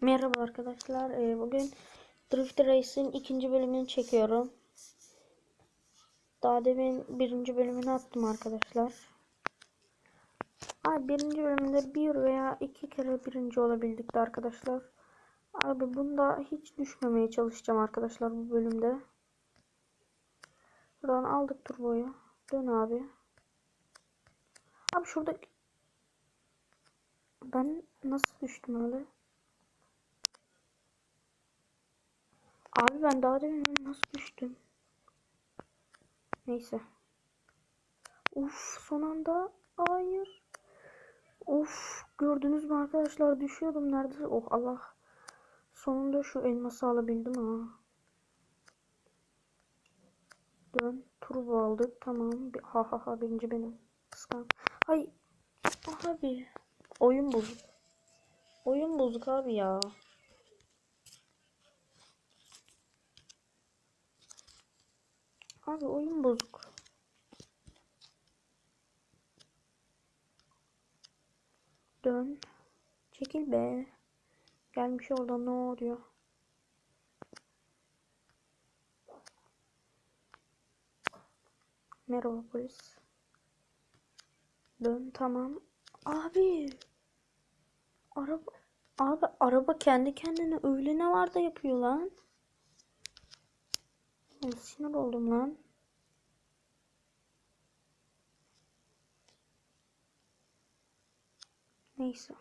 Merhaba arkadaşlar. Ee, bugün Drift Race'in ikinci bölümünü çekiyorum. Daha demin birinci bölümünü attım arkadaşlar. Abi birinci bölümde bir veya iki kere birinci olabildik de arkadaşlar. Abi bunda hiç düşmemeye çalışacağım arkadaşlar bu bölümde. Buradan aldık turboyu. Dön abi. Abi şurada ben nasıl düştüm öyle? Abi ben daha demin nasıl düştüm? Neyse. Uf son anda hayır. Uf gördünüz mü arkadaşlar düşüyordum neredeyse. Oh Allah. Sonunda şu elması alabildim ha. Dön. Turbo aldık. Tamam. Ha ha ha birinci benim. Kıskan. Hay. Abi. Oyun bozuk. Oyun bozuk abi ya. Abi oyun bozuk. Dön. Çekil be. Gelmiş orada ne oluyor? Merhaba polis. Dön tamam. Abi. Araba. Abi araba kendi kendine öyle ne var da yapıyor lan. Sinir oldum lan. Neyse.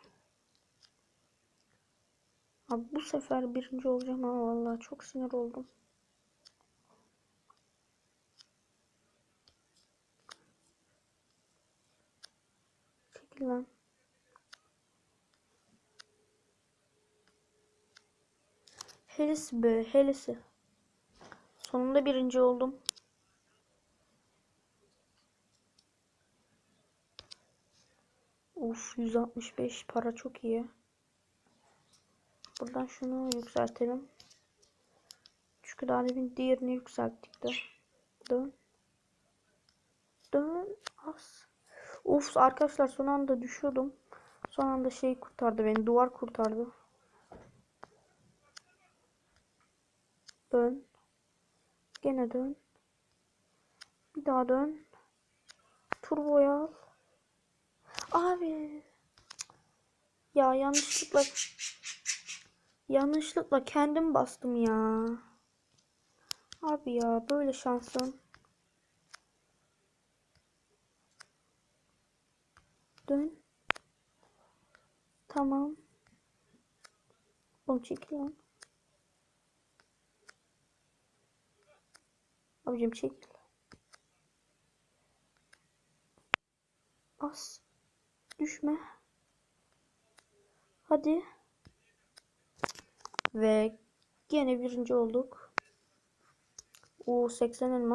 Abi bu sefer birinci olacağım ama vallahi çok sinir oldum. Çekil lan. Helisi be helisi. Sonunda birinci oldum. Uf 165 para çok iyi. Buradan şunu yükseltelim. Çünkü daha demin diğerini yükselttik de. Dön. Dön. As. Uf arkadaşlar son anda düşüyordum. Son anda şey kurtardı beni. Duvar kurtardı. Dön. Gene dön. Bir daha dön. Turboya al. Abi. Ya yanlışlıkla yanlışlıkla kendim bastım ya. Abi ya böyle şansım. Dön. Tamam. Oğlum çekil. Abicim çekil. As. Düşme. Hadi. Ve gene birinci olduk. O 80 elmas